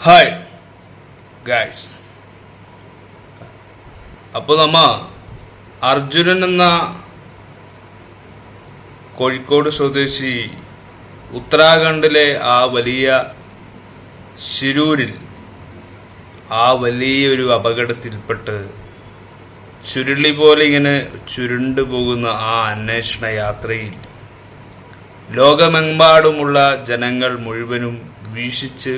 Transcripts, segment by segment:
Hi guys അപ്പോൾ നമ്മ അർജുനൻ എന്ന കോഴിക്കോട് സ്വദേശി ഉത്തരാഖണ്ഡിലെ ആ വലിയ ശിരൂരിൽ ആ വലിയൊരു അപകടത്തിൽപ്പെട്ട് ചുരുളി പോലെ ഇങ്ങനെ ചുരുണ്ടു പോകുന്ന ആ അന്വേഷണ യാത്രയിൽ ലോകമെമ്പാടുമുള്ള ജനങ്ങൾ മുഴുവനും വീക്ഷിച്ച്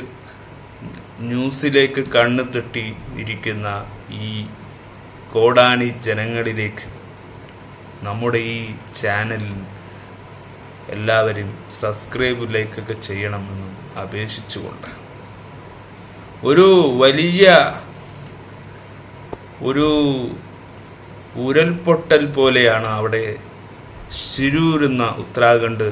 ന്യൂസിലേക്ക് കണ്ണു തട്ടി ഇരിക്കുന്ന ഈ കോടാനി ജനങ്ങളിലേക്ക് നമ്മുടെ ഈ ചാനൽ എല്ലാവരും സബ്സ്ക്രൈബ് ലൈക്കൊക്കെ ചെയ്യണമെന്ന് അപേക്ഷിച്ചുകൊണ്ട്. ഒരു വലിയ ഒരു ഉരൽപൊട്ടൽ പോലെയാണ് അവിടെ ശിരൂരുന്ന ഉത്തരാഖണ്ഡ്.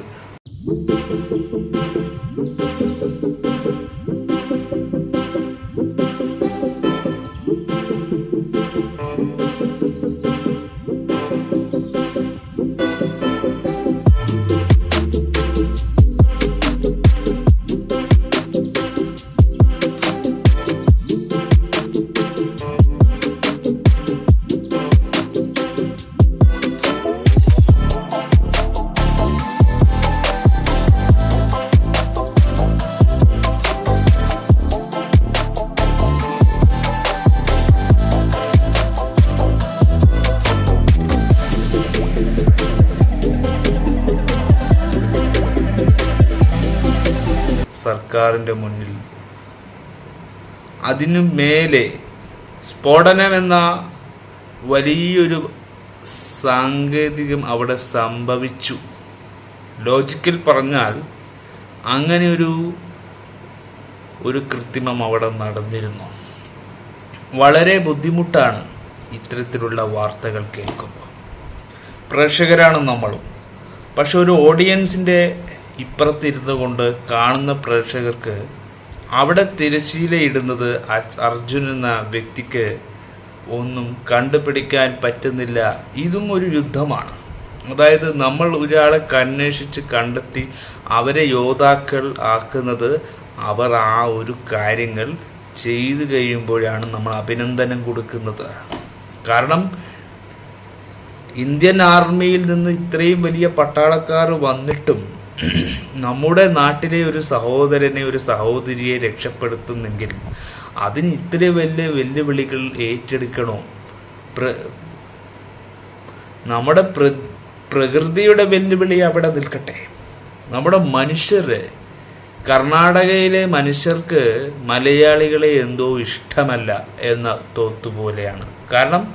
സർക്കാരിന്റെ മുന്നിൽ. അതിനു മേലെ സ്ഫോടനമെന്ന വലിയൊരു സാങ്കേതികം അവിടെ സംഭവിച്ചു. ലോജിക്കൽ പറഞ്ഞാൽ അങ്ങനെ ഒരു ഒരു കൃത്രിമം അവിടെ നടന്നിരുന്നു. വളരെ ബുദ്ധിമുട്ടാണ് ഇത്തരത്തിലുള്ള വാർത്തകൾ കേൾക്കുമ്പോൾ. പ്രേക്ഷകരാണ് നമ്മളും. പക്ഷെ ഒരു ഓഡിയൻസിന്റെ ഇപ്പുറത്തിരുന്നു കൊണ്ട് കാണുന്ന പ്രേക്ഷകർക്ക് അവിടെ തിരശ്ശീലയിടുന്നത് അർജുൻ എന്ന വ്യക്തിക്ക് ഒന്നും കണ്ടുപിടിക്കാൻ പറ്റുന്നില്ല. ഇതും ഒരു യുദ്ധമാണ്. അതായത് നമ്മൾ ഒരാളെ കന്വേഷിച്ച് കണ്ടെത്തി അവരെ യോദ്ധാക്കൾ ആക്കുന്നത് അവർ ആ ഒരു കാര്യങ്ങൾ ചെയ്തു കഴിയുമ്പോഴാണ് നമ്മൾ അഭിനന്ദനം കൊടുക്കുന്നത്. കാരണം ഇന്ത്യൻ ആർമിയിൽ നിന്ന് ഇത്രയും വലിയ പട്ടാളക്കാർ വന്നിട്ടും നമ്മുടെ നാട്ടിലെ ഒരു സഹോദരനെ ഒരു സഹോദരിയെ രക്ഷപ്പെടുത്തുന്നെങ്കിൽ അതിന് ഇത്ര വലിയ വെല്ലുവിളികൾ ഏറ്റെടുക്കണോ? നമ്മുടെ പ്ര- പ്രകൃതിയുടെ വെല്ലുവിളി അവിടെ നിൽക്കട്ടെ. നമ്മുടെ മനുഷ്യര് കർണാടകയിലെ മനുഷ്യർക്ക് മലയാളികളെ എന്തോ ഇഷ്ടമല്ല എന്ന തോത്തുപോലെയാണ് കാരണം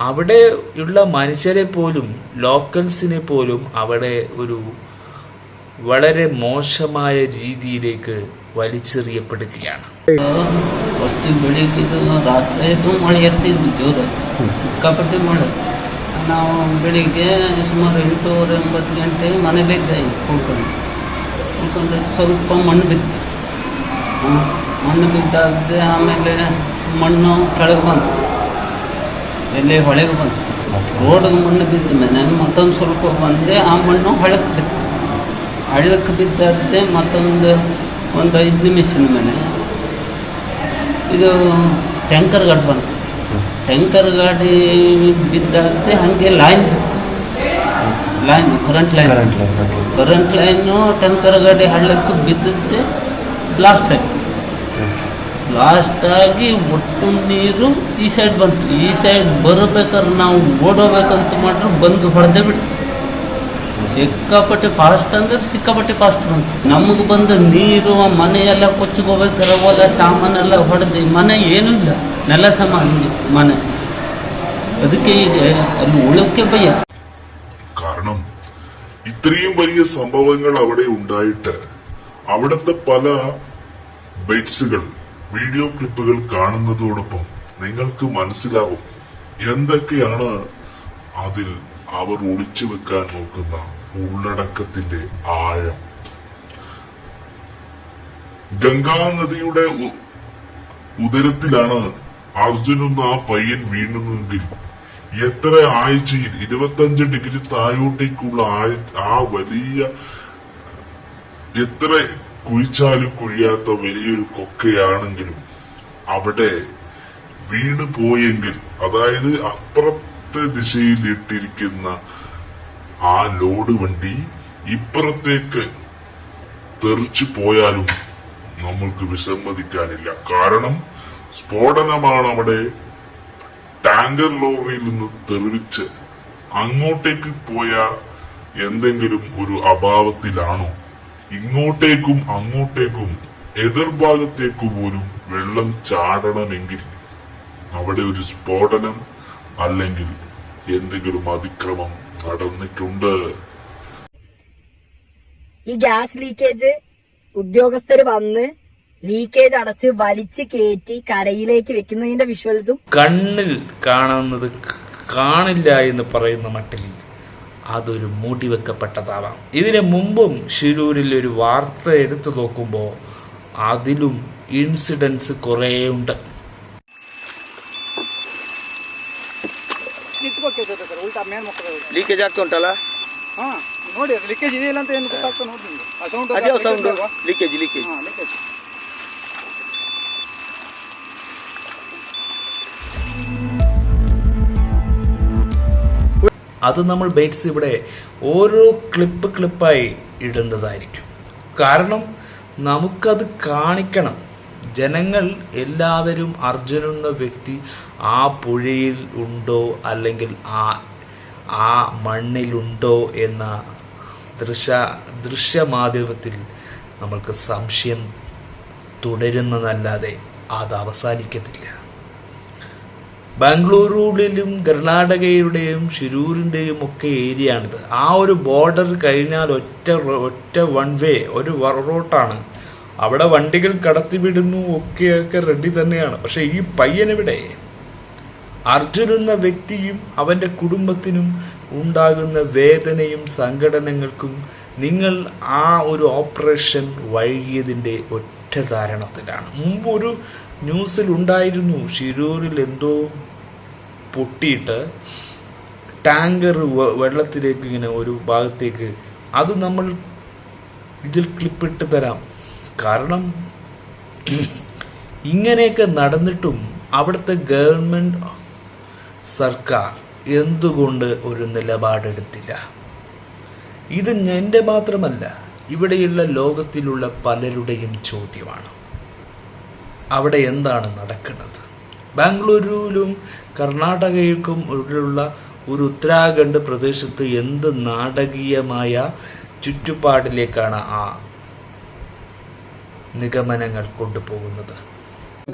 അവിടെയുള്ള മനുഷ്യരെ പോലും ലോക്കൽസിനെ പോലും അവിടെ ഒരു വളരെ മോശമായ രീതിയിലേക്ക് വലിച്ചെറിയപ്പെടുകയാണ് ಫಸ್ಟ್ ಬೆಳಿಗ್ಗಿದ್ದು ರಾತ್ರಿ ಮಳೆ ಇರ್ತಿದ್ವು ಜೋರು ಸಿಕ್ಕಾಪಟ್ಟೆ ಮಳೆ ನಾವು ಬೆಳಿಗ್ಗೆ ಸುಮಾರು ಎಂಟೂವರೆ ಒಂಬತ್ತು ಗಂಟೆಗೆ ಮನೆ ಬಿದ್ದೆ ಕೂತ್ಕೊಂಡು ಕೂತ್ಕೊಂಡು ಸ್ವಲ್ಪ ಮಣ್ಣು ಬಿತ್ತು ಹ್ಮ್. ಮಣ್ಣು ಬಿದ್ದಾದ್ರೆ ಆಮೇಲೆ ಮಣ್ಣು ಕೆಳಗೆ ಬಂತು ಎಲ್ಲಿ ಹೊಳೆಗೆ ಬಂತು ರೋಡಿಗೆ ಮಣ್ಣು ಬಿದ್ದ ಮೇಲೆ ಮತ್ತೊಂದು ಸ್ವಲ್ಪ ಬಂದೆ ಆ ಮಣ್ಣು ಹೊಳಕ್ಕೆ ಬಿತ್ತು ಹಳ್ಳಕ್ಕೆ ಬಿದ್ದಾದ್ರೆ ಮತ್ತೊಂದು ಒಂದು ಐದು ನಿಮಿಷದ ಮೇಲೆ ಇದು ಟ್ಯಾಂಕರ್ ಗಾಡಿ ಬಂತು. ಟ್ಯಾಂಕರ್ ಗಾಡಿ ಬಿದ್ದಾದ್ರೆ ಹಾಗೆ line line current line current line tanker ಗಾಡಿ ಹಳ್ಳಕ್ಕೆ ಬಿದ್ದದ್ದೆ ಬ್ಲಾಸ್ಟ್ ಆಯ್ತು ಬ್ಲಾಸ್ಟ್ ಆಗಿ ಒಟ್ಟು ನೀರು ಈ ಸೈಡ್ ಬಂತು. ಈ ಸೈಡ್ ಬರಬೇಕಾದ್ರೆ ನಾವು ಓಡೋಬೇಕಂತ ಮಾಡ್ರೆ ಬಂದು ಹೊಡೆದೇ ಬಿಟ್ಟು ಸಿಕ್ಕಾಪಟ್ಟೆ ಫಾಸ್ಟ್ ಅಂದ್ರೆ ಸಿಕ್ಕಾಪಟ್ಟೆ ಫಾಸ್ಟ್ ಬಂತು ನಮಗೆ ಬಂದ ನೀರು ಆ ಮನೆಯೆಲ್ಲ ಕೊಚ್ಚಿಗೋಬೇಕಾದ್ರೆ ಹೊಲ ಸಾಮಾನೆಲ್ಲ ಹೊಡೆದು ಮನೆ ಏನೂ ಇಲ್ಲ ನೆಲ ಸಮ ಹಂಗೆ ಮನೆ ಅದಕ್ಕೆ ಈಗ ಅಲ್ಲಿ ಉಳಕ್ಕೆ ಭಯ കാരണം ഇത്രയും വലിയ സംഭവങ്ങൾ അവിടെ ഉണ്ടായിട്ട് അവിടുത്തെ പല ബൈറ്റ്സുകൾ വീഡിയോ ക്ലിപ്പുകൾ കാണുന്നതോടൊപ്പം നിങ്ങൾക്ക് മനസ്സിലാവും എന്തൊക്കെയാണ് അതിൽ അവർ ഒളിച്ചു വെക്കാൻ നോക്കുന്ന ഉള്ളടക്കത്തിന്റെ ആഴം. ഗംഗാ നദിയുടെ ഉ- ഉദരത്തിലാണ് അർജുൻ ആ പയ്യൻ വീണുന്നതെങ്കിൽ എത്ര ആഴ്ചയിൽ ഇരുപത്തഞ്ച് ഡിഗ്രി താഴോട്ടേക്കുള്ള ആ വലിയ എത്ര കുഴിച്ചാലും കുഴിയാത്ത വലിയൊരു കൊക്കയാണെങ്കിലും അവിടെ വീണ് പോയെങ്കിൽ അതായത് അപ്പുറത്തെ ദിശയിൽ ഇട്ടിരിക്കുന്ന ആ ലോഡ് വണ്ടി ഇപ്പുറത്തേക്ക് തെറിച്ചു പോയാലും നമ്മൾക്ക് വിസമ്മതിക്കാനില്ല. കാരണം സ്ഫോടനമാണ് അവിടെ ടാങ്കർ ലോറിയിൽ നിന്ന് തെറിച്ച് അങ്ങോട്ടേക്ക് പോയ എന്തെങ്കിലും ഒരു അഭാവത്തിലാണോ? ഇങ്ങോട്ടേക്കും അങ്ങോട്ടേക്കും എതിർഭാഗത്തേക്ക് പോലും വെള്ളം ചാടണമെങ്കിൽ അവിടെ ഒരു സ്ഫോടനം അല്ലെങ്കിൽ എന്തെങ്കിലും അതിക്രമം നടന്നിട്ടുണ്ട്. ഈ ഗ്യാസ് ലീക്കേജ് ഉദ്യോഗസ്ഥർ വന്ന് ലീക്കേജ് അടച്ച് വലിച്ച് കയറ്റി കരയിലേക്ക് വെക്കുന്നതിന്റെ വിഷ്വൽസും കണ്ണിൽ കാണുന്നത് കാണില്ല എന്ന് പറയുന്ന മട്ടിൽ അതൊരു മൂടി വെക്കപ്പെട്ടതാവാം. ഇതിനു മുമ്പും ഷിരൂരിൽ ഒരു വാർത്ത എടുത്തു നോക്കുമ്പോൾ അതിലും ഇൻസിഡൻസ് കുറേ ഉണ്ട് ಲೀಕೇಜ್ ಆಗ್ತಾ ಉಂಟಲ್ಲ ಹಾ ನೋಡಿ ಅದು ಲೀಕೇಜ್ ಇದೆಯಲ್ಲ ಅಂತ ಏನು ಗೊತ್ತಾಗ್ತಾ ನೋಡಿ ನಿಮ್ಗೆ ಆ ಸೌಂಡ್ ಅದೇ ಸೌಂಡ್ ಲೀಕೇಜ್ ಲೀಕೇಜ್ ಹಾ ಲೀಕೇಜ್ അത് നമ്മൾ ബേറ്റ്സ് ഇവിടെ ഓരോ ക്ലിപ്പ് ക്ലിപ്പായി ഇടുന്നതായിരിക്കും കാരണം നമുക്കത് കാണിക്കണം ജനങ്ങൾ എല്ലാവരും അർജുനൻ എന്ന വ്യക്തി ആ പുഴയിൽ ഉണ്ടോ അല്ലെങ്കിൽ ആ ആ മണ്ണിലുണ്ടോ എന്ന ദൃശ്യ ദൃശ്യമാധ്യമത്തിൽ നമ്മൾക്ക് സംശയം തുടരുന്നതല്ലാതെ അത് അവസാനിക്കത്തില്ല. ബാംഗ്ലൂരിലും കർണാടകയുടെയും ഷിരൂരിന്റെയും ഒക്കെ ഏരിയയാണിത്. ആ ഒരു ബോർഡർ കഴിഞ്ഞാൽ ഒറ്റ ഒറ്റ വൺ വേ ഒരു റോട്ടാണ് അവിടെ വണ്ടികൾ കടത്തിവിടുന്നു ഒക്കെയൊക്കെ റെഡി തന്നെയാണ്. പക്ഷെ ഈ പയ്യനെവിടെ? അർജുൻ എന്ന വ്യക്തിയും അവന്റെ കുടുംബത്തിനും ഉണ്ടാകുന്ന വേദനയും സംഘടനകൾക്കും നിങ്ങൾ ആ ഒരു ഓപ്പറേഷൻ വൈകിയതിന്റെ ഒറ്റ ധാരണത്തിലാണ് മുമ്പ് ഒരു ന്യൂസിൽ ഉണ്ടായിരുന്നു ഷിരൂരിൽ എന്തോ പൊട്ടിയിട്ട് ടാങ്കർ വെള്ളത്തിലേക്ക് ഇങ്ങനെ ഒരു ഭാഗത്തേക്ക് അത് നമ്മൾ ഇതിൽ ക്ലിപ്പിട്ട് തരാം. കാരണം ഇങ്ങനെയൊക്കെ നടന്നിട്ടും അവിടുത്തെ ഗവൺമെന്റ് സർക്കാർ എന്തുകൊണ്ട് ഒരു നിലപാടെടുത്തില്ല? ഇത് എന്റെ മാത്രമല്ല ഇവിടെയുള്ള ലോകത്തിലുള്ള പലരുടെയും ചോദ്യമാണ്. അവിടെ എന്താണ് നടക്കുന്നത്? ബാംഗ്ലൂരുവിലും കർണാടകയ്ക്കും ഉള്ള ഒരു ഉത്തരാഖണ്ഡ് പ്രദേശത്ത് എന്ത് നാടകീയമായ ചുറ്റുപാടിലേക്കാണ് ആ നിഗമനങ്ങൾ കൊണ്ടുപോകുന്നത്.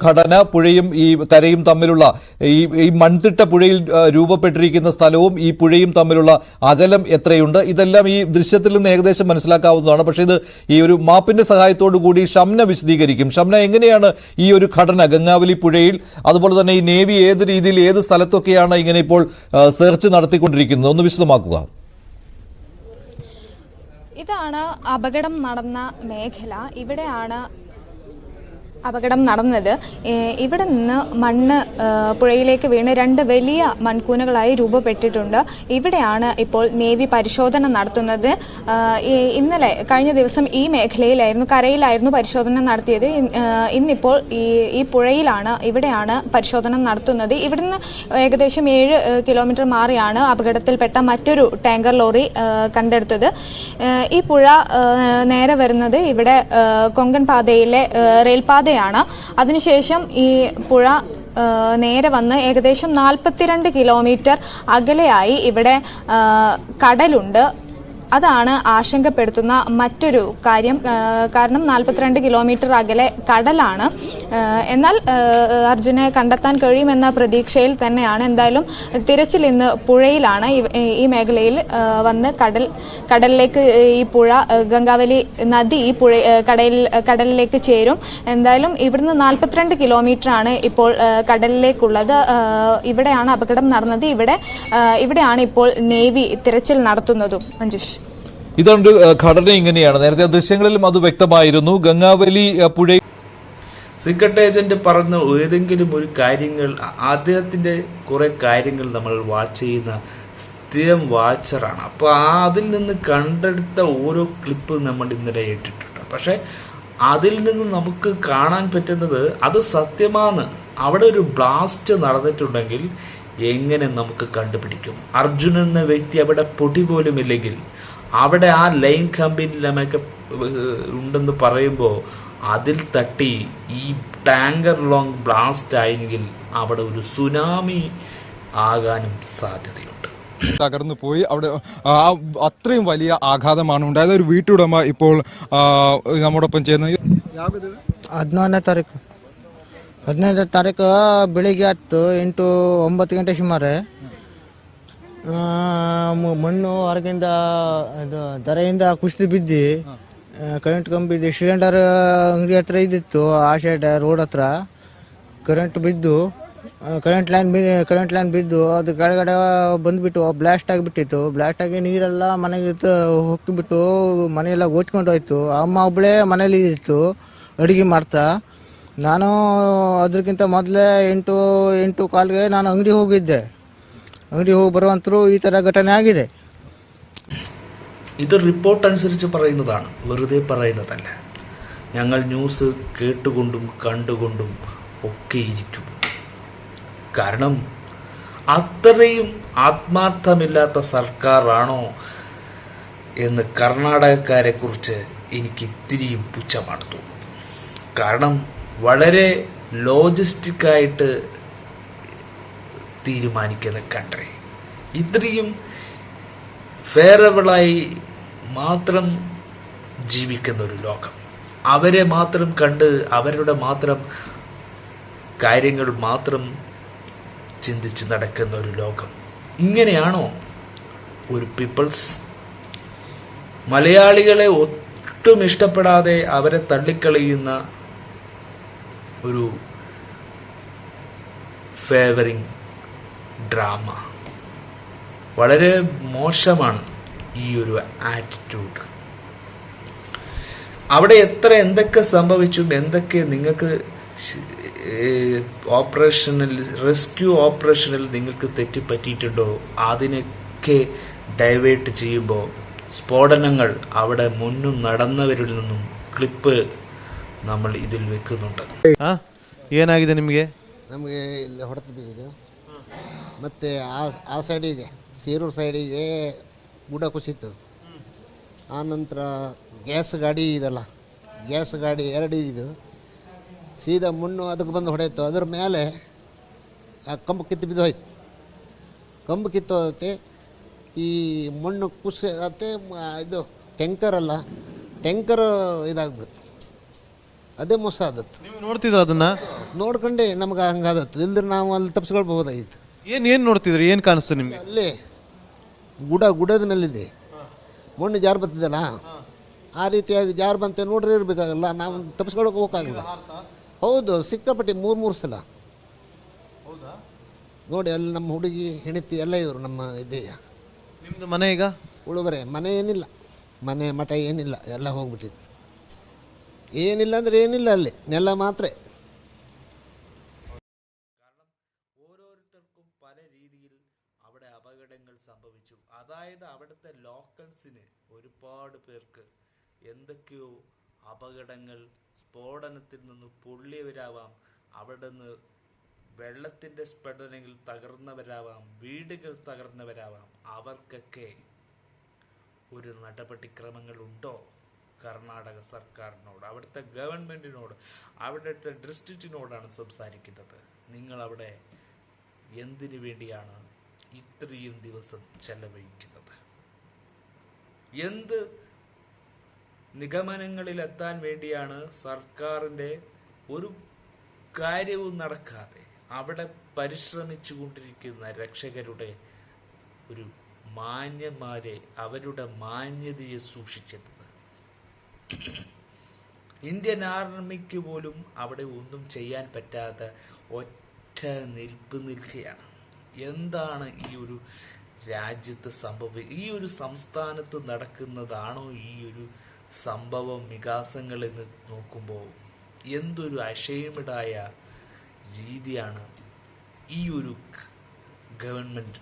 ഘടന പുഴയും ഈ കരയും തമ്മിലുള്ള ഈ ഈ മൺതിട്ട പുഴയിൽ രൂപപ്പെട്ടിരിക്കുന്ന സ്ഥലവും ഈ പുഴയും തമ്മിലുള്ള അകലം എത്രയുണ്ട്? ഇതെല്ലാം ഈ ദൃശ്യത്തിൽ നിന്ന് ഏകദേശം മനസ്സിലാക്കാവുന്നതാണ്. പക്ഷേ ഇത് ഈ ഒരു മാപ്പിന്റെ സഹായത്തോടു കൂടി ഷംന വിശദീകരിക്കും. ഷംന എങ്ങനെയാണ് ഈ ഒരു ഘടന? ഗംഗാവലി പുഴയിൽ അതുപോലെ തന്നെ ഈ നേവി ഏത് രീതിയിൽ ഏത് സ്ഥലത്തൊക്കെയാണ് ഇങ്ങനെ ഇപ്പോൾ സെർച്ച് നടത്തിക്കൊണ്ടിരിക്കുന്നത്? ഒന്ന് വിശദമാക്കുക. ഇതാണ് അപകടം നടന്ന മേഖല. ഇവിടെയാണ് അപകടം നടന്നത്. ഇവിടെ നിന്ന് മണ്ണ് പുഴയിലേക്ക് വീണ് രണ്ട് വലിയ മൺകൂനകളായി രൂപപ്പെട്ടിട്ടുണ്ട്. ഇവിടെയാണ് ഇപ്പോൾ നേവി പരിശോധന നടത്തുന്നത്. ഇന്നലെ കഴിഞ്ഞ ദിവസം ഈ മേഖലയിലായിരുന്നു കരയിലായിരുന്നു പരിശോധന നടത്തിയത്. ഇന്നിപ്പോൾ ഈ ഈ പുഴയിലാണ് ഇവിടെയാണ് പരിശോധന നടത്തുന്നത്. ഇവിടുന്ന് ഏകദേശം ഏഴ് കിലോമീറ്റർ മാറിയാണ് അപകടത്തിൽപ്പെട്ട മറ്റൊരു ടാങ്കർ ലോറി കണ്ടെടുത്തത്. ഈ പുഴ നേരെ വരുന്നത് ഇവിടെ കൊങ്കൺ പാതയിലെ ഏ, റെയിൽപാതയാണ് അതിനുശേഷം ഈ പുഴ നേരെ വന്ന് ഏകദേശം നാൽപ്പത്തിരണ്ട് കിലോമീറ്റർ അകലെയായി ഇവിടെ കടലുണ്ട്. അതാണ് ആശങ്കപ്പെടുത്തുന്ന മറ്റൊരു കാര്യം. കാരണം നാൽപ്പത്തിരണ്ട് കിലോമീറ്റർ അകലെ കടലാണ്. എന്നാൽ അർജുനെ കണ്ടെത്താൻ കഴിയുമെന്ന പ്രതീക്ഷയിൽ തന്നെയാണ്. എന്തായാലും തിരച്ചിൽ ഇന്ന് പുഴയിലാണ്. ഈ- മേഖലയിൽ വന്ന് കടൽ കടലിലേക്ക് ഈ പുഴ ഗംഗാവലി നദി ഈ പുഴ കടയിൽ കടലിലേക്ക് ചേരും. എന്തായാലും ഇവിടുന്ന് നാൽപ്പത്തിരണ്ട് കിലോമീറ്റർ ആണ് ഇപ്പോൾ കടലിലേക്കുള്ളത്. ഇവിടെയാണ് അപകടം നടന്നത്. ഇവിടെ ഇവിടെയാണ് ഇപ്പോൾ നേവി തിരച്ചിൽ നടത്തുന്നതും. മഞ്ജുഷ്. ആ, ഘടന ഇങ്ങനെയാണ്. നേരത്തെ ദൃശ്യങ്ങളിലും അത് വ്യക്തമായിരുന്നു. ഗംഗാവലി പുഴ സീക്രട്ട് ഏജന്റ് പറഞ്ഞ ഏതെങ്കിലും ഒരു കാര്യങ്ങൾ അദ്ദേഹത്തിന്റെ കുറെ കാര്യങ്ങൾ നമ്മൾ വാച്ച് ചെയ്യുന്ന സ്ഥിരം വാച്ചറാണ് അപ്പൊ ആ അതിൽ നിന്ന് കണ്ടെടുത്ത ഓരോ ക്ലിപ്പ് നമ്മൾ ഇന്നലെ ഇട്ടിട്ടുണ്ട്. പക്ഷെ അതിൽ നിന്ന് നമുക്ക് കാണാൻ പറ്റുന്നത് അത് സത്യമാണ്. അവിടെ ഒരു ബ്ലാസ്റ്റ് നടന്നിട്ടുണ്ടെങ്കിൽ എങ്ങനെ നമുക്ക് കണ്ടുപിടിക്കും? അർജുൻ എന്ന വ്യക്തി അവിടെ പൊടി പോലും ഇല്ലെങ്കിൽ അവിടെ ആ ലൈൻ കമ്പിയിൽ നമുക്ക് ഉണ്ടെന്ന് പറയുമ്പോൾ അതിൽ തട്ടി ഈ ടാങ്കർ ലോങ് ബ്ലാസ്റ്റ് ആയെങ്കിൽ അവിടെ ഒരു സുനാമി ആകാനും സാധ്യതയുണ്ട് തകർന്നു പോയി അവിടെ ആ, അത്രയും വലിയ ആഘാതമാണ് ഉണ്ടായത് ഒരു വീട്ടുടമ ഇപ്പോൾ ആ, നമ്മോടൊപ്പം ചേർന്ന് ಹದಿನೊಂದನೇ ತಾರೀಕು ಹದಿನೈದನೇ ತಾರೀಕು ಬೆಳಿಗ್ಗೆ ಹತ್ತು ಎಂಟು ಒಂಬತ್ತು ಗಂಟೆ ಸುಮಾರು ಆ, ಮ- ಮಣ್ಣು ಹೊರಗಿಂದ ಇದು ದರೆಯಿಂದ ಕುಸಿದು ಬಿದ್ದು ಕರೆಂಟ್ ಕಂಬಿದ್ದು ಇದು. ಸಿಲಿಂಡರ್ ಅಂಗಡಿ ಹತ್ರ ಇದ್ದಿತ್ತು ಆ ಸೈಡ್ ರೋಡ್ ಹತ್ರ. ಕರೆಂಟ್ ಬಿದ್ದು ಕರೆಂಟ್ ಲೈನ್ ಬಿ ಕರೆಂಟ್ ಲೈನ್ ಬಿದ್ದು ಅದು ಕೆಳಗಡೆ ಬಂದ್ಬಿಟ್ಟು ಬ್ಲಾಸ್ಟ್ ಆಗಿಬಿಟ್ಟಿತ್ತು. ಬ್ಲಾಸ್ಟ್ ಆಗಿ ನೀರೆಲ್ಲ ಮನೆಗೆ ಹೊಕ್ಕಿಬಿಟ್ಟು ಮನೆಯೆಲ್ಲ ಗೋಚ್ಕೊಂಡು ಹೋಯ್ತು. ಅಮ್ಮ ಒಬ್ಬಳೇ ಮನೇಲಿ ಇದ್ದಿತ್ತು ಅಡುಗೆ ಮಾಡ್ತಾ. ನಾನು ಅದಕ್ಕಿಂತ ಮೊದಲೇ ಎಂಟು ಎಂಟು ಕಾಲ್ಗೆ ನಾನು ಅಂಗಡಿ ಹೋಗಿದ್ದೆ. ಅಂಗಡಿ ಹೋಗಿ ಬರುವಂತರೂ ಈ ಥರ ಘಟನೆ ಆಗಿದೆ ഇത് റിപ്പോർട്ട് അനുസരിച്ച് പറയുന്നതാണ് വെറുതെ പറയുന്നതല്ല ഞങ്ങൾ ന്യൂസ് കേട്ടുകൊണ്ടും കണ്ടുകൊണ്ടും ഒക്കെ ഇരിക്കും കാരണം അത്രയും ആത്മാർത്ഥമില്ലാത്ത സർക്കാരാണോ എന്ന് കർണാടകക്കാരെ കുറിച്ച് എനിക്ക് ഇത്തിരിയും പുച്ഛമാണ് തോന്നുന്നത് കാരണം വളരെ ലോജിസ്റ്റിക്കായിട്ട് തീരുമാനിക്കുന്ന കൺട്രി ഇത്രയും ഫെയറബിളായി മാത്രം ജീവിക്കുന്ന ഒരു ലോകം. അവരെ മാത്രം കണ്ട് അവരുടെ മാത്രം കാര്യങ്ങൾ മാത്രം ചിന്തിച്ച് നടക്കുന്ന ഒരു ലോകം. ഇങ്ങനെയാണോ ഒരു പീപ്പിൾസ് മലയാളികളെ ഒട്ടും ഇഷ്ടപ്പെടാതെ അവരെ തള്ളിക്കളയുന്ന ഒരു ഫേവറിങ് ഡ്രാമ വളരെ മോശമാണ് ഈ ഒരു ആറ്റിറ്റ്യൂഡ് അവിടെ എത്ര എന്തൊക്കെ സംഭവിച്ചു എന്തൊക്കെ നിങ്ങൾക്ക് ശ- ഏഹ് ഓപ്പറേഷനിൽ റെസ്ക്യൂ ഓപ്പറേഷനിൽ നിങ്ങൾക്ക് തെറ്റിപ്പറ്റിയിട്ടുണ്ടോ അതിനൊക്കെ ഡൈവേർട്ട് ചെയ്യുമ്പോൾ സ്ഫോടനങ്ങൾ അവിടെ മുന്നും നടന്നവരിൽ നിന്നും ക്ലിപ്പ് നമ്മൾ ഇതിൽ വെക്കുന്നുണ്ട് ಏನಾಗಿದೆ ನಿಮಗೆ ನಮಗೆ ಇಲ್ಲಿ ಹೊಡೆದು ಬಿದ್ದಿದ್ದು ಮತ್ತು ಆ ಆ ಸೈಡಿಗೆ ಸೀರೂರು ಸೈಡಿಗೆ ಗುಡ ಕುಸಿತು. ಆನಂತರ ಗ್ಯಾಸ್ ಗಾಡಿ ಇದಲ್ಲ ಗ್ಯಾಸ್ ಗಾಡಿ ಎರಡು ಇದು ಸೀದಾ ಮಣ್ಣು ಅದಕ್ಕೆ ಬಂದು ಹೊಡೆಯಿತು. ಅದ್ರ ಮೇಲೆ ಆ ಕಂಬ ಕಿತ್ತು ಬಿದ್ದು ಹೋಯ್ತು. ಕಂಬ ಕಿತ್ತು ಹೋದತ್ತೆ ಈ ಮಣ್ಣು ಕುಸಿ ಇದು ಟ್ಯಾಂಕರ್ ಅಲ್ಲ ಟ್ಯಾಂಕರ್ ಇದಾಗ್ಬಿಡ್ತು ಅದೇ ಮೋಸ ಆದತ್ತು ನೀವು ಅದನ್ನು ಅದನ್ನ? ನೋಡ್ಕೊಂಡೆ ನಮ್ಗೆ ಹಂಗಾದತ್ತು ಇಲ್ದ್ರೆ ನಾವು ಅಲ್ಲಿ ತಪ್ಪಿಸ್ಕೊಳ್ಬಹುದಾಗಿತ್ತು ಏನ್ ಏನ್ ನೋಡ್ತಿದ್ರಿ? ಏನು ಕಾಣಿಸ್ತು ನಿಮ್ಗೆ? ಅಲ್ಲಿ ಗುಡ ಗುಡದ ಮೇಲಿದೆ ಮಣ್ಣು ಜಾರು ಬರ್ತದಲ್ಲ ಆ ರೀತಿಯಾಗಿ ಜಾರು ಬಂತೆ ನೋಡ್ರಿ ಇರಬೇಕಾಗಲ್ಲ ನಾವು ತಪ್ಪಿಸ್ಕೊಳಕ್ಕೆ ಹೋಗಕ್ಕಾಗಲ್ಲ. ಹೌದು ಸಿಕ್ಕಾಪಟ್ಟೆ ಮೂರು ಮೂರು ಸಲ. ನೋಡಿ ಅಲ್ಲಿ ನಮ್ಮ ಹುಡುಗಿ ಹೆಣತಿ ಎಲ್ಲ ಇವರು ನಮ್ಮ ಇದೆಯ ನಿಮ್ಮದು ಮನೆ ಈಗ? ಉಳುಬರೆ ಮನೆ ಏನಿಲ್ಲ. ಮನೆ ಮಠ ಏನಿಲ್ಲ ಎಲ್ಲ ಹೋಗ್ಬಿಟ್ಟಿತ್ತು ಏನಿಲ್ಲ ಅಂದರೆ ಏನಿಲ್ಲ ಅಲ್ಲಿ ನೆಲ ಮಾತ್ರ. എന്തൊക്കെയോ അപകടങ്ങൾ സ്ഫോടനത്തിൽ നിന്ന് പൊള്ളിയവരാവാം അവിടെ നിന്ന് വെള്ളത്തിന്റെ സ്ഫോടനങ്ങൾ തകർന്നവരാവാം വീടുകൾ തകർന്നവരാവാം. അവർക്കൊക്കെ ഒരു നടപടിക്രമങ്ങൾ ഉണ്ടോ? കർണാടക സർക്കാരിനോട് അവിടുത്തെ ഗവൺമെന്റിനോട് അവിടുത്തെ ഡിസ്ട്രിക്റ്റിനോടാണ് സംസാരിക്കുന്നത്. നിങ്ങൾ അവിടെ എന്തിനു വേണ്ടിയാണ് ഇത്രയും ദിവസം ചെലവഴിക്കുന്നത്? എന്ത് നിഗമനങ്ങളിലെത്താൻ വേണ്ടിയാണ് സർക്കാരിന്റെ ഒരു കാര്യവും നടക്കാതെ അവിടെ പരിശ്രമിച്ചു കൊണ്ടിരിക്കുന്ന രക്ഷകരുടെ ഒരു മാന്യന്മാരെ അവരുടെ മാന്യതയെ സൂക്ഷിച്ചത്. ഇന്ത്യൻ ആർമിക്ക് പോലും അവിടെ ഒന്നും ചെയ്യാൻ പറ്റാത്ത ഒറ്റ നിൽപ്പ് നിൽക്കുകയാണ്. എന്താണ് ഈ ഒരു രാജ്യത്ത് സംഭവം ഈ ഒരു സംസ്ഥാനത്ത് നടക്കുന്നതാണോ ഈ ഒരു സംഭവം വികാസങ്ങൾ എന്ന് നോക്കുമ്പോൾ എന്തൊരു അക്ഷയമിടായ രീതിയാണ് ഈ ഒരു ഗവൺമെന്റ്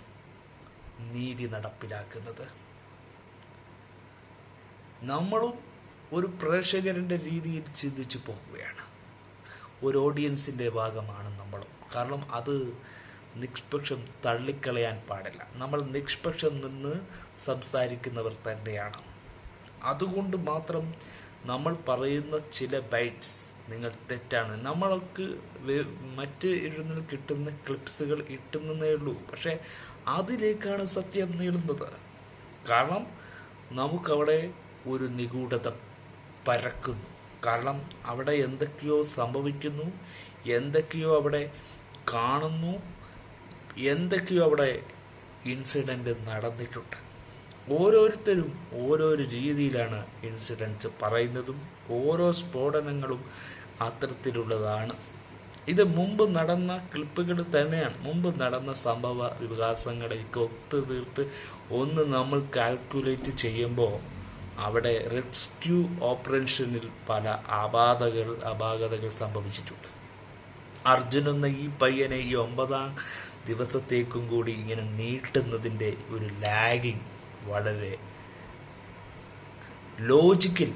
നീതി നടപ്പിലാക്കുന്നത്. നമ്മളും ഒരു പ്രേക്ഷകരുടെ രീതിയിൽ ചിന്തിച്ചു പോകുകയാണ് ഒരു ഓഡിയൻസിന്റെ ഭാഗമാണ് നമ്മളും. കാരണം അത് നിഷ്പക്ഷം തള്ളിക്കളയാൻ പാടില്ല. നമ്മൾ നിഷ്പക്ഷം നിന്ന് സംസാരിക്കുന്നവർ തന്നെയാണ്. അതുകൊണ്ട് മാത്രം നമ്മൾ പറയുന്ന ചില ബൈറ്റ്സ് നിങ്ങൾ തെറ്റാണ്. നമ്മൾക്ക് മറ്റ് എഴുതുന്ന കിട്ടുന്ന ക്ലിപ്സുകൾ കിട്ടുന്നതേ ഉള്ളൂ. പക്ഷെ അതിലേക്കാണ് സത്യം നേടുന്നത് കാരണം നമുക്കവിടെ ഒരു നിഗൂഢത പരക്കുന്നു. കാരണം അവിടെ എന്തൊക്കെയോ സംഭവിക്കുന്നു എന്തൊക്കെയോ അവിടെ കാണുന്നു എന്തൊക്കെയോ അവിടെ ഇൻസിഡന്റ് നടന്നിട്ടുണ്ട്. ഓരോരുത്തരും ഓരോരോ രീതിയിലാണ് ഇൻസിഡൻസ് പറയുന്നതും ഓരോ സ്ഫോടനങ്ങളും അത്തരത്തിലുള്ളതാണ്. ഇത് മുമ്പ് നടന്ന ക്ലിപ്പുകൾ തന്നെയാണ്. മുമ്പ് നടന്ന സംഭവ വികാസങ്ങളെയൊക്കെ ഒത്തുതീർത്ത് ഒന്ന് നമ്മൾ കാൽക്കുലേറ്റ് ചെയ്യുമ്പോൾ അവിടെ റെസ്ക്യൂ ഓപ്പറേഷനിൽ പല അപാതകൾ അപാകതകൾ സംഭവിച്ചിട്ടുണ്ട്. അർജുൻ എന്ന ഈ പയ്യനെ ഈ ഒമ്പതാം ദിവസത്തേക്കും കൂടി ഇങ്ങനെ നീട്ടുന്നതിന്റെ ഒരു ലാഗിങ് വളരെ ലോജിക്കൽ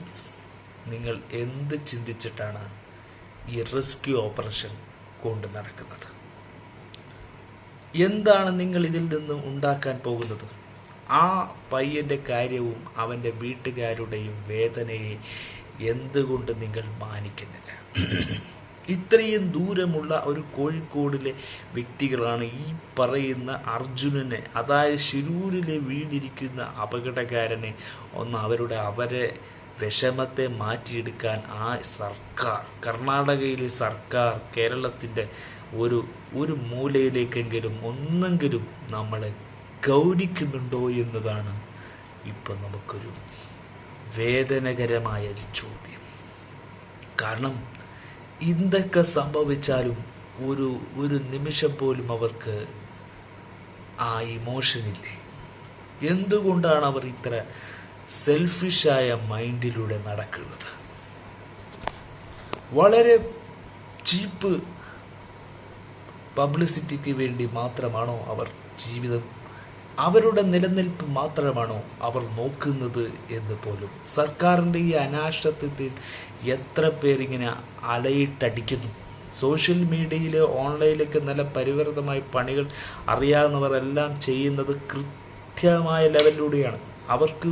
നിങ്ങൾ എന്ത് ചിന്തിച്ചിട്ടാണ് ഈ റെസ്ക്യൂ ഓപ്പറേഷൻ കൊണ്ട് നടക്കുന്നത്? എന്താണ് നിങ്ങൾ ഇതിൽ നിന്ന് ഉണ്ടാക്കാൻ പോകുന്നത്? ആ പയ്യന്റെ കാര്യവും അവന്റെ വീട്ടുകാരുടെയും വേദനയെ എന്തുകൊണ്ട് നിങ്ങൾ മാനിക്കുന്നില്ല? ഇത്രയും ദൂരമുള്ള ഒരു കോഴിക്കോടിലെ വ്യക്തികളാണ് ഈ പറയുന്ന അർജുനനെ അതായത് ശിരൂരിലെ വീണിരിക്കുന്ന അപകടകാരനെ ഒന്ന് അവരുടെ അവരെ വിഷമത്തെ മാറ്റിയെടുക്കാൻ ആ സർക്കാർ കർണാടകയിലെ സർക്കാർ കേരളത്തിന്റെ ഒരു ഒരു മൂലയിലേക്കെങ്കിലും ഒന്നെങ്കിലും നമ്മളെ ഗൗരിക്കുന്നുണ്ടോ എന്നതാണ് ഇപ്പം നമുക്കൊരു വേദനകരമായ ഒരു ചോദ്യം. കാരണം എന്തൊക്കെ സംഭവിച്ചാലും ഒരു ഒരു നിമിഷം പോലും അവർക്ക് ആ ഇമോഷനില്ലേ എന്തുകൊണ്ടാണ് അവർ ഇത്ര സെൽഫിഷായ മൈൻഡിലൂടെ നടക്കുന്നത്? വളരെ ചീപ്പ് പബ്ലിസിറ്റിക്ക് വേണ്ടി മാത്രമാണോ അവർ ജീവിതം അവരുടെ നിലനിൽപ്പ് മാത്രമാണോ അവർ നോക്കുന്നത് എന്ന് പോലും. സർക്കാരിന്റെ ഈ അനാഷ്ടത്വത്തിൽ എത്ര പേരിങ്ങനെ അലയിട്ടടിക്കുന്നു. സോഷ്യൽ മീഡിയയിൽ ഓൺലൈനിലൊക്കെ നല്ല പരിവർത്തമായി പണികൾ അറിയാവുന്നവർ എല്ലാം ചെയ്യുന്നത് കൃത്യമായ ലെവലിലൂടെയാണ്. അവർക്ക്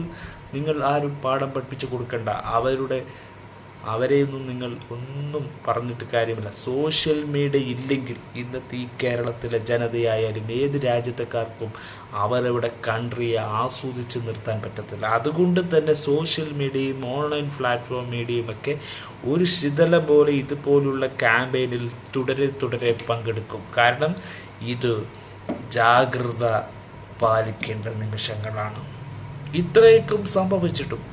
നിങ്ങൾ ആരും പാഠം പഠിപ്പിച്ചു കൊടുക്കണ്ട. അവരുടെ അവരെയൊന്നും നിങ്ങൾ ഒന്നും പറഞ്ഞിട്ട് കാര്യമില്ല. സോഷ്യൽ മീഡിയ ഇല്ലെങ്കിൽ ഇന്നത്തെ ഈ കേരളത്തിലെ ജനതയായാലും ഏത് രാജ്യത്തെക്കാർക്കും അവരവിടെ കൺട്രിയെ ആസ്വദിച്ച് നിർത്താൻ പറ്റത്തില്ല. അതുകൊണ്ട് തന്നെ സോഷ്യൽ മീഡിയയും ഓൺലൈൻ പ്ലാറ്റ്ഫോം മീഡിയയും ഒക്കെ ഒരു ശിഥല പോലെ ഇതുപോലുള്ള ക്യാമ്പയിനിൽ തുടരെ തുടരെ പങ്കെടുക്കും. കാരണം ഇത് ജാഗ്രത പാലിക്കേണ്ട നിമിഷങ്ങളാണ്. ഇത്രയൊക്കെ സംഭവിച്ചിട്ടും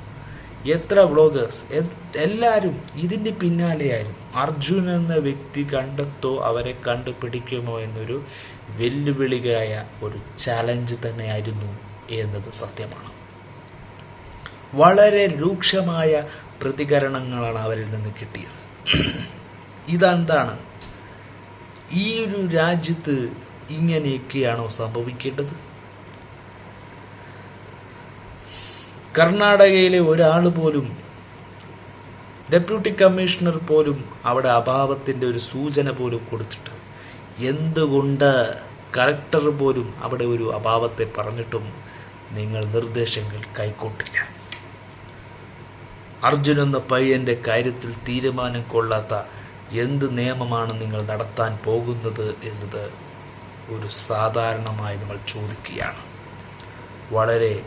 എത്ര വ്ളോഗേഴ്സ്? എല്ലാവരും ഇതിന്റെ പിന്നാലെയായിരുന്നു. അർജുൻ എന്ന വ്യക്തി കണ്ടെത്തോ അവരെ കണ്ടുപിടിക്കുമോ എന്നൊരു വെല്ലുവിളിയായ ഒരു ചലഞ്ച് തന്നെയായിരുന്നു എന്നത് സത്യമാണ്. വളരെ രൂക്ഷമായ പ്രതികരണങ്ങളാണ് അവരിൽ നിന്ന് കിട്ടിയത്. ഇതെന്താണ്? ഈ ഒരു രാജ്യത്ത് ഇങ്ങനെയൊക്കെയാണോ സംഭവിക്കേണ്ടത്? കർണാടകയിലെ ഒരാൾ പോലും ഡെപ്യൂട്ടി കമ്മീഷണർ പോലും അവിടെ അഭാവത്തിന്റെ ഒരു സൂചന പോലും കൊടുത്തിട്ട് എന്തുകൊണ്ട് കലക്ടർ പോലും അവിടെ ഒരു അഭാവത്തെ പറഞ്ഞിട്ടും നിങ്ങൾ നിർദ്ദേശങ്ങൾ കൈക്കൊണ്ടില്ല? അർജുൻ എന്ന പയ്യന്റെ കാര്യത്തിൽ തീരുമാനം കൊള്ളാത്ത എന്ത് നിയമമാണ് നിങ്ങൾ നടത്താൻ പോകുന്നത് എന്നത് ഒരു സാധാരണമായി നമ്മൾ ചോദിക്കുകയാണ്. വളരെ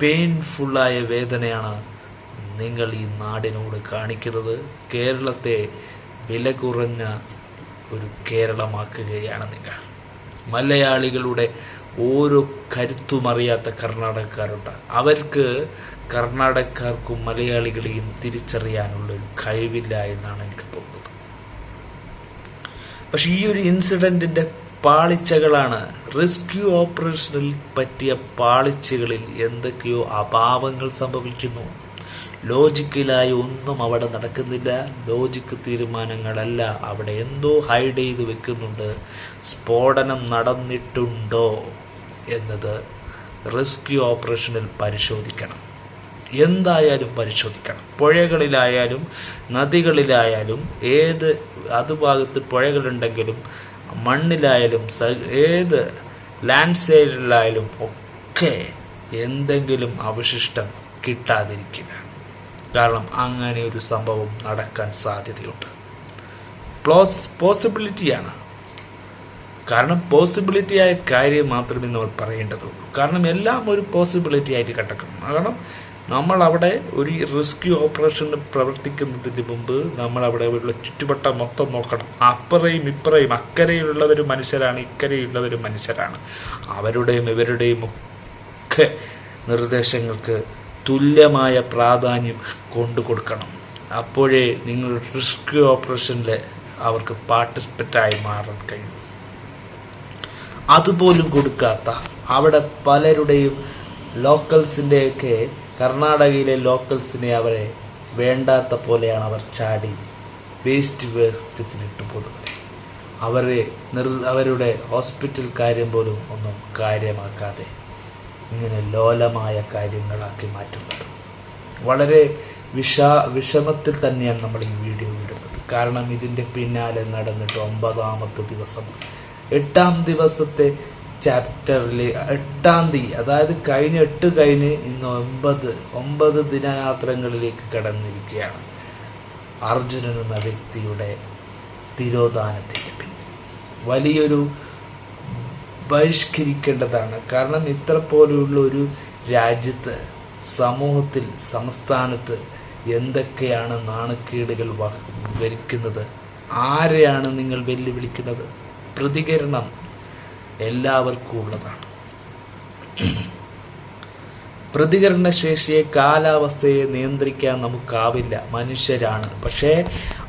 പെയിൻഫുള്ളായ വേദനയാണ് നിങ്ങൾ ഈ നാടിനോട് കാണിക്കുന്നത്. കേരളത്തെ വില കുറഞ്ഞ ഒരു കേരളമാക്കുകയാണ് നിങ്ങൾ. മലയാളികളുടെ ഓരോ കരുത്തുമറിയാത്ത കർണാടകക്കാരുണ്ട്. അവർക്ക് കർണാടകക്കാർക്കും മലയാളികളെയും തിരിച്ചറിയാനുള്ള ഒരു കഴിവില്ല എന്നാണ് എനിക്ക് തോന്നുന്നത്. പക്ഷെ ഈ ഒരു ഇൻസിഡന്റിന്റെ പാളിച്ചകളാണ്. റെസ്ക്യൂ ഓപ്പറേഷനിൽ പറ്റിയ പാളിച്ചകളിൽ എന്തൊക്കെയോ അഭാവങ്ങൾ സംഭവിക്കുന്നു. ലോജിക്കലായി ഒന്നും അവിടെ നടക്കുന്നില്ല. ലോജിക്ക് തീരുമാനങ്ങളല്ല. അവിടെ എന്തോ ഹൈഡ് ചെയ്ത് വെക്കുന്നുണ്ട്. സ്ഫോടനം നടന്നിട്ടുണ്ടോ എന്നത് റെസ്ക്യൂ ഓപ്പറേഷനിൽ പരിശോധിക്കണം. എന്തായാലും പരിശോധിക്കണം. പുഴകളിലായാലും നദികളിലായാലും ഏത് അത് ഭാഗത്ത് പുഴകളുണ്ടെങ്കിലും മണ്ണിലായാലും ഏത് ലാൻഡ് സൈഡിലായാലും ഒക്കെ എന്തെങ്കിലും അവശിഷ്ടം കിട്ടാതിരിക്കില്ല. കാരണം അങ്ങനെ ഒരു സംഭവം നടക്കാൻ സാധ്യതയുണ്ട്. പ്ലോസ് പോസിബിലിറ്റിയാണ്. കാരണം പോസിബിലിറ്റിയായ കാര്യം മാത്രമേ നമ്മൾ പറയേണ്ടതുള്ളൂ. കാരണം എല്ലാം ഒരു പോസിബിലിറ്റി ആയിട്ട് കിടക്കണം കാരണം നമ്മൾ അവിടെ ഒരു റെസ്ക്യൂ ഓപ്പറേഷൻ പ്രവർത്തിക്കുന്നതിന് മുമ്പ് നമ്മൾ അവിടെ ഉള്ള ചുറ്റുവട്ടം മൊത്തം നോക്കണം. അപ്പുറയും ഇപ്പുറയും അക്കരയുള്ളവർ മനുഷ്യരാണ് ഇക്കരയുള്ളവർ മനുഷ്യരാണ്. അവരുടെയും ഇവരുടെയും ഒക്കെ നിർദ്ദേശങ്ങൾക്ക് തുല്യമായ പ്രാധാന്യം കൊണ്ടു കൊടുക്കണം. അപ്പോഴേ നിങ്ങൾ റെസ്ക്യൂ ഓപ്പറേഷനിൽ അവർക്ക് പാർട്ടിസിപ്പറ്റായി മാറാൻ കഴിയും. അതുപോലും കൊടുക്കാത്ത അവിടെ പലരുടെയും ലോക്കൽസിന്റെയൊക്കെ കർണാടകയിലെ ലോക്കൽസിനെ അവരെ വേണ്ടാത്ത പോലെയാണ് അവർ ചാടി വേസ്റ്റ് വേസ്റ്റത്തിലിട്ട് പോകുന്നത്. അവരെ നിർ അവരുടെ ഹോസ്പിറ്റൽ കാര്യം പോലും ഒന്നും കാര്യമാക്കാതെ ഇങ്ങനെ ലോലമായ കാര്യങ്ങളാക്കി മാറ്റുന്നത്. വളരെ വിഷാ വിഷമത്തിൽ തന്നെയാണ് നമ്മൾ ഈ വീഡിയോ ഇടുന്നത്. കാരണം ഇതിന്റെ പിന്നാലെ നടന്നിട്ട് ഒമ്പതാമത്തെ ദിവസം എട്ടാം ദിവസത്തെ ചാപ്റ്ററിൽ എട്ടാം തീയതി അതായത് കഴിഞ്ഞ എട്ട് കഴിഞ്ഞ് ഇന്ന് ഒമ്പത് ഒമ്പത് ദിനയാത്രങ്ങളിലേക്ക് കടന്നിരിക്കുകയാണ് അർജുനൻ എന്ന വ്യക്തിയുടെ തിരോധാനത്തിന്റെ പിന്നിൽ. വലിയൊരു ബഹിഷ്കരിക്കേണ്ടതാണ്. കാരണം ഇത്ര പോലെയുള്ള ഒരു രാജ്യത്ത് സമൂഹത്തിൽ സംസ്ഥാനത്ത് എന്തൊക്കെയാണ് നാണക്കേടുകൾ വരിക്കുന്നത്? ആരെയാണ് നിങ്ങൾ വെല്ലുവിളിക്കുന്നത്? പ്രതികരണം എല്ലാവർക്കും ഉള്ളതാണ് പ്രതികരണശേഷിയെ കാലാവസ്ഥയെ നിയന്ത്രിക്കാൻ നമുക്കാവില്ല. മനുഷ്യരാണ്. പക്ഷേ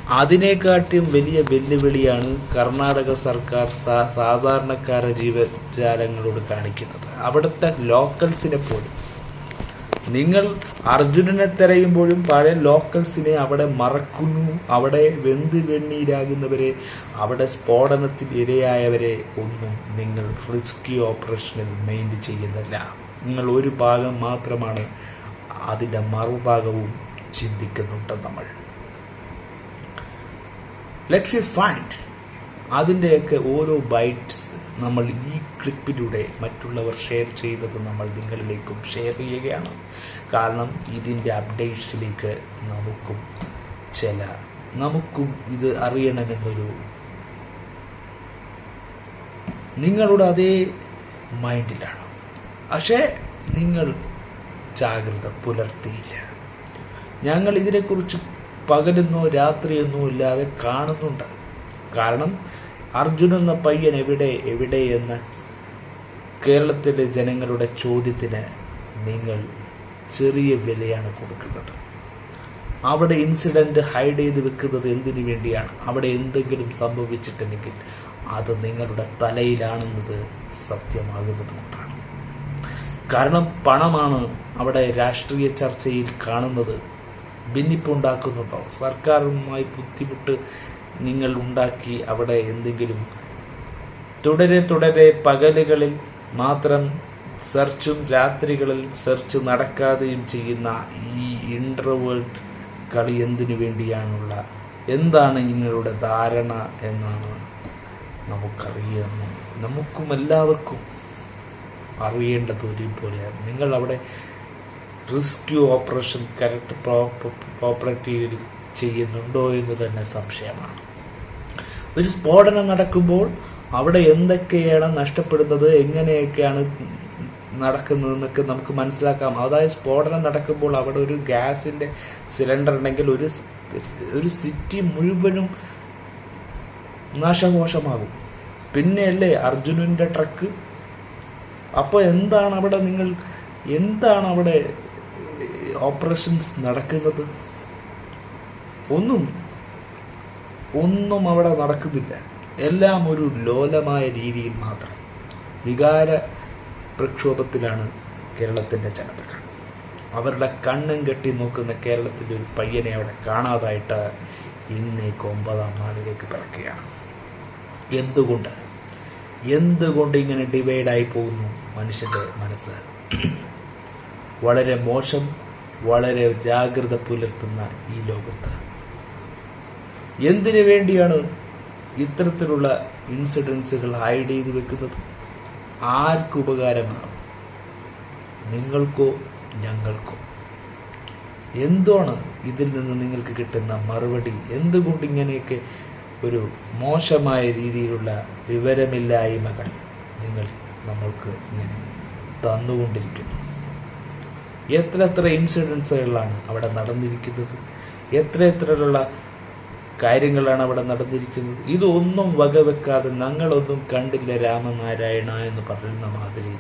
അതിനെക്കാട്ടിയും വലിയ വെല്ലുവിളിയാണ് കർണാടക സർക്കാർ സാധാരണക്കാര ജീവജാലങ്ങളോട് കാണിക്കുന്നത്. അവിടുത്തെ ലോക്കൽസിനെ പോലും. നിങ്ങൾ അർജുനനെ തിരയുമ്പോഴും പഴയ ലോക്കൽസിനെ അവിടെ മറക്കുന്നു അവിടെ വെന്ത് വെണ്ണീരാകുന്നവരെ അവിടെ സ്ഫോടനത്തിൽ ഇരയായവരെ ഒന്നും നിങ്ങൾ റിസ്ക്യൂ ഓപ്പറേഷനിൽ മെയിൻ ചെയ്യുന്നില്ല. നിങ്ങൾ ഒരു ഭാഗം മാത്രമാണ് അതിന്റെ മറുഭാഗവും ചിന്തിക്കുന്നുണ്ട് നമ്മൾ. ലെറ്റ് യു ഫൈൻഡ് അതിന്റെയൊക്കെ ഓരോ ബൈറ്റ്സ് നമ്മൾ ഈ ക്ലിപ്പിലൂടെ മറ്റുള്ളവർ ഷെയർ ചെയ്തത് നമ്മൾ നിങ്ങളിലേക്കും ഷെയർ ചെയ്യുകയാണ്. കാരണം ഇതിന്റെ അപ്ഡേറ്റ്സിലേക്ക് നമുക്കും ചില നമുക്കും ഇത് അറിയണമെന്നൊരു നിങ്ങളുടെ അതേ മൈൻഡിലാണ് പക്ഷേ നിങ്ങൾ ജാഗ്രത പുലർത്തിയില്ല. ഞങ്ങൾ ഇതിനെക്കുറിച്ച് പകലെന്നോ രാത്രിയെന്നോ ഇല്ലാതെ കാണുന്നുണ്ട്. കാരണം അർജുൻ എന്ന പയ്യൻ എവിടെ എവിടെ എന്ന കേരളത്തിലെ ജനങ്ങളുടെ ചോദ്യത്തിന് നിങ്ങൾ ചെറിയ വിലയാണ് കൊടുക്കുന്നത്. അവിടെ ഇൻസിഡന്റ് ഹൈഡ് ചെയ്ത് വെക്കുന്നത് എന്തിനു വേണ്ടിയാണ്? അവിടെ എന്തെങ്കിലും സംഭവിച്ചിട്ടുണ്ടെങ്കിൽ അത് നിങ്ങളുടെ തലയിലാണെന്നത് സത്യമാകുന്നത് കൊണ്ടാണ്. കാരണം പണമാണ് അവിടെ രാഷ്ട്രീയ ചർച്ചയിൽ കാണുന്നത്. ഭിന്നിപ്പുണ്ടാക്കുന്നുണ്ടോ? സർക്കാരുമായി ബുദ്ധിമുട്ട് നിങ്ങൾ ഉണ്ടാക്കി അവിടെ എന്തെങ്കിലും തുടരെ തുടരെ പകലുകളിൽ മാത്രം സെർച്ചും രാത്രികളിൽ സെർച്ച് നടക്കാതെയും ചെയ്യുന്ന ഈ ഇന്റർവേൾഡ് കളി എന്തിനു വേണ്ടിയാണുള്ള? എന്താണ് നിങ്ങളുടെ ധാരണ എന്നാണ് നമുക്കറിയാം നമുക്കും എല്ലാവർക്കും അറിയേണ്ടത് ഒരുപോലെയാണ്. നിങ്ങൾ അവിടെ റിസ്ക്യൂ ഓപ്പറേഷൻ കറക്റ്റ് പ്രോപ്പർട്ടിയിൽ ചെയ്യുന്നുണ്ടോ എന്ന് തന്നെ സംശയമാണ്. ഒരു സ്ഫോടനം നടക്കുമ്പോൾ അവിടെ എന്തൊക്കെയാണ് നഷ്ടപ്പെടുന്നത് എങ്ങനെയൊക്കെയാണ് നടക്കുന്നത് നടക്കുന്നതെന്നൊക്കെ നമുക്ക് മനസ്സിലാക്കാം. അതായത് സ്ഫോടനം നടക്കുമ്പോൾ അവിടെ ഒരു ഗ്യാസിന്റെ സിലിണ്ടർ ഉണ്ടെങ്കിൽ ഒരു ഒരു സിറ്റി മുഴുവനും നാശകോശമാകും പിന്നെയല്ലേ അർജുനന്റെ ട്രക്ക്. അപ്പോൾ എന്താണ് അവിടെ നിങ്ങൾ എന്താണ് അവിടെ ഓപ്പറേഷൻസ് നടക്കുന്നത്? ഒന്നും ഒന്നും അവിടെ നടക്കുന്നില്ല. എല്ലാം ഒരു ലോലമായ രീതിയിൽ മാത്രം. വികാര പ്രക്ഷോഭത്തിലാണ് കേരളത്തിന്റെ ജനതകൾ അവരുടെ കണ്ണും കെട്ടി നോക്കുന്ന കേരളത്തിന്റെ ഒരു പയ്യനെ അവിടെ കാണാതായിട്ട് ഇന്നേക്ക് ഒമ്പതാം നാളിലേക്ക് പിറക്കുകയാണ്. എന്തുകൊണ്ട്? എന്തുകൊണ്ട് ഇങ്ങനെ ഡിവൈഡായി പോകുന്നു മനുഷ്യന്റെ മനസ്സ്? വളരെ മോശം വളരെ ജാഗ്രത പുലർത്തുന്ന ഈ ലോകത്ത് എന്തിനു വേണ്ടിയാണ് ഇത്തരത്തിലുള്ള ഇൻസിഡൻസുകൾ ഹൈഡ് ചെയ്ത് വെക്കുന്നത്? ആർക്ക് ഉപകാരമാണ്? നിങ്ങൾക്കോ ഞങ്ങൾക്കോ? എന്താണ് ഇതിൽ നിന്ന് നിങ്ങൾക്ക് കിട്ടുന്ന മറുപടി? എന്തുകൊണ്ട് ഇങ്ങനെയൊക്കെ ഒരു മോശമായ രീതിയിലുള്ള വിവരമില്ലായ്മകൾ നിങ്ങൾ നമ്മൾക്ക് ഇങ്ങനെ തന്നുകൊണ്ടിരിക്കുന്നു? എത്ര എത്ര ഇൻസിഡൻസുകളാണ് അവിടെ നടന്നിരിക്കുന്നത്? എത്ര എത്രയുള്ള കാര്യങ്ങളാണ് അവിടെ നടന്നിരിക്കുന്നത്. ഇതൊന്നും വകവെക്കാതെ ഞങ്ങളൊന്നും കണ്ടില്ല രാമനാരായണ എന്ന് പറയുന്ന മാതിരി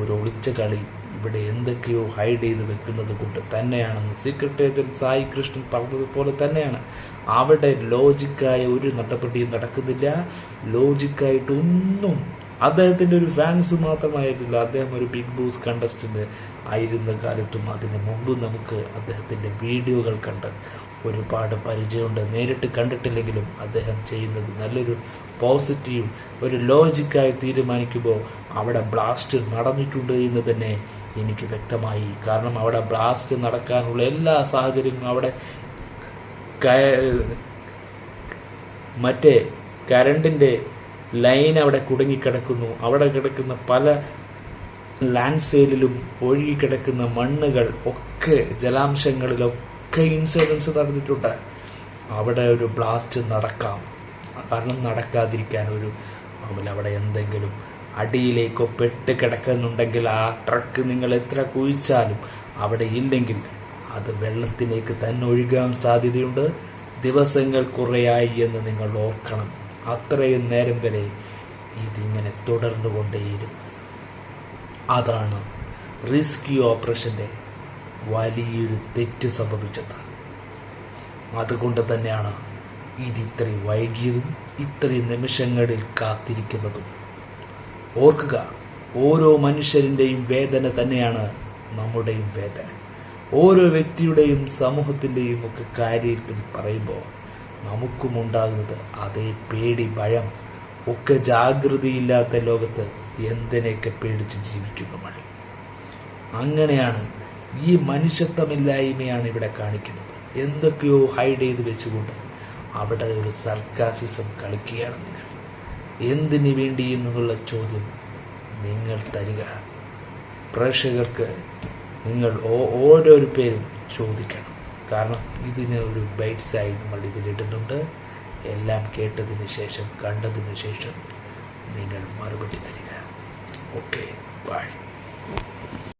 ഒരു ഒളിച്ച കളി. ഇവിടെ എന്തൊക്കെയോ ഹൈഡ് ചെയ്ത് വെക്കുന്നത് കൊണ്ട് തന്നെയാണെന്ന് സീക്രട്ട് ഏജന്റ് സായി കൃഷ്ണൻ പറഞ്ഞതുപോലെ തന്നെയാണ്. അവിടെ ലോജിക്കായ ഒരു നടപടിയും നടക്കുന്നില്ല. ലോജിക്കായിട്ടൊന്നും അദ്ദേഹത്തിന്റെ ഒരു ഫാൻസ് മാത്രമായിരുന്നില്ല. അദ്ദേഹം ഒരു ബിഗ് ബോസ് കണ്ടസ്റ്റന്റ് ആയിരുന്ന കാലത്തും അതിന് മുമ്പ് നമുക്ക് അദ്ദേഹത്തിന്റെ വീഡിയോകൾ കണ്ട് ഒരുപാട് പരിചയമുണ്ട്. നേരിട്ട് കണ്ടിട്ടില്ലെങ്കിലും അദ്ദേഹം ചെയ്യുന്നത് നല്ലൊരു പോസിറ്റീവ് ഒരു ലോജിക്കായി തീരുമാനിക്കുമ്പോൾ അവിടെ ബ്ലാസ്റ്റ് നടന്നിട്ടുണ്ട് എന്ന് തന്നെ എനിക്ക് വ്യക്തമായി. കാരണം അവിടെ ബ്ലാസ്റ്റ് നടക്കാനുള്ള എല്ലാ സാഹചര്യങ്ങളും അവിടെ മറ്റേ കരണ്ടിന്റെ ലൈൻ അവിടെ കുടുങ്ങിക്കിടക്കുന്നു. അവിടെ കിടക്കുന്ന പല ലാൻഡ് സെയിലും ഒഴുകിക്കിടക്കുന്ന മണ്ണുകൾ ഒക്കെ ജലാംശങ്ങളിലൊക്കെ ഇൻസിഡൻസ് നടന്നിട്ടുണ്ട് അവിടെ ഒരു ബ്ലാസ്റ്റ് നടക്കാം. കാരണം നടക്കാതിരിക്കാൻ ഒരു അവിടെ എന്തെങ്കിലും അടിയിലേക്കോ പെട്ട് കിടക്കുന്നുണ്ടെങ്കിൽ ആ ട്രക്ക് നിങ്ങൾ എത്ര കുഴിച്ചാലും അവിടെ ഇല്ലെങ്കിൽ അത് വെള്ളത്തിലേക്ക് തന്നെ ഒഴുകാൻ സാധ്യതയുണ്ട്. ദിവസങ്ങൾ കുറയായി എന്ന് നിങ്ങൾ ഓർക്കണം. അത്രയും നേരം വരെ ഇതിങ്ങനെ തുടർന്നു കൊണ്ടേയിരുന്നു അതാണ് റിസ്ക്യൂ ഓപ്പറേഷന്റെ വലിയൊരു തെറ്റ് സംഭവിച്ചത്. അതുകൊണ്ട് തന്നെയാണ് ഇത് ഇത്രയും വൈകിയതും ഇത്രയും നിമിഷങ്ങളിൽ കാത്തിരിക്കുന്നതും. ഓർക്കുക ഓരോ മനുഷ്യരിന്റെയും വേദന തന്നെയാണ് നമ്മുടെയും വേദന. ഓരോ വ്യക്തിയുടെയും സമൂഹത്തിന്റെയും ഒക്കെ കാര്യത്തിൽ പറയുമ്പോൾ നമുക്കും ഉണ്ടാകുന്നത് അതേ പേടി ഭയം ഒക്കെ ജാഗ്രതയില്ലാത്ത ലോകത്ത് എന്തിനെയൊക്കെ പേടിച്ച് ജീവിക്കുന്നു മഴ അങ്ങനെയാണ് ഈ മനുഷ്യത്വമില്ലായ്മയാണ് ഇവിടെ കാണിക്കുന്നത്. എന്തൊക്കെയോ ഹൈഡ് ചെയ്ത് വെച്ചുകൊണ്ട് അവിടെ ഒരു സർക്കാസിസം കളിക്കുകയാണ് നിങ്ങൾ. എന്തിനു വേണ്ടി എന്നുള്ള ചോദ്യം നിങ്ങൾ തരിക. പ്രേക്ഷകർക്ക് നിങ്ങൾ ഓരോ പേരും ചോദിക്കണം. കാരണം ഇതിന് ഒരു ബൈറ്റ്സായി നമ്മൾ ഇതിലിടുന്നുണ്ട് എല്ലാം കേട്ടതിന് ശേഷം കണ്ടതിന് ശേഷം നിങ്ങൾ മറുപടി തരിക. Okay bye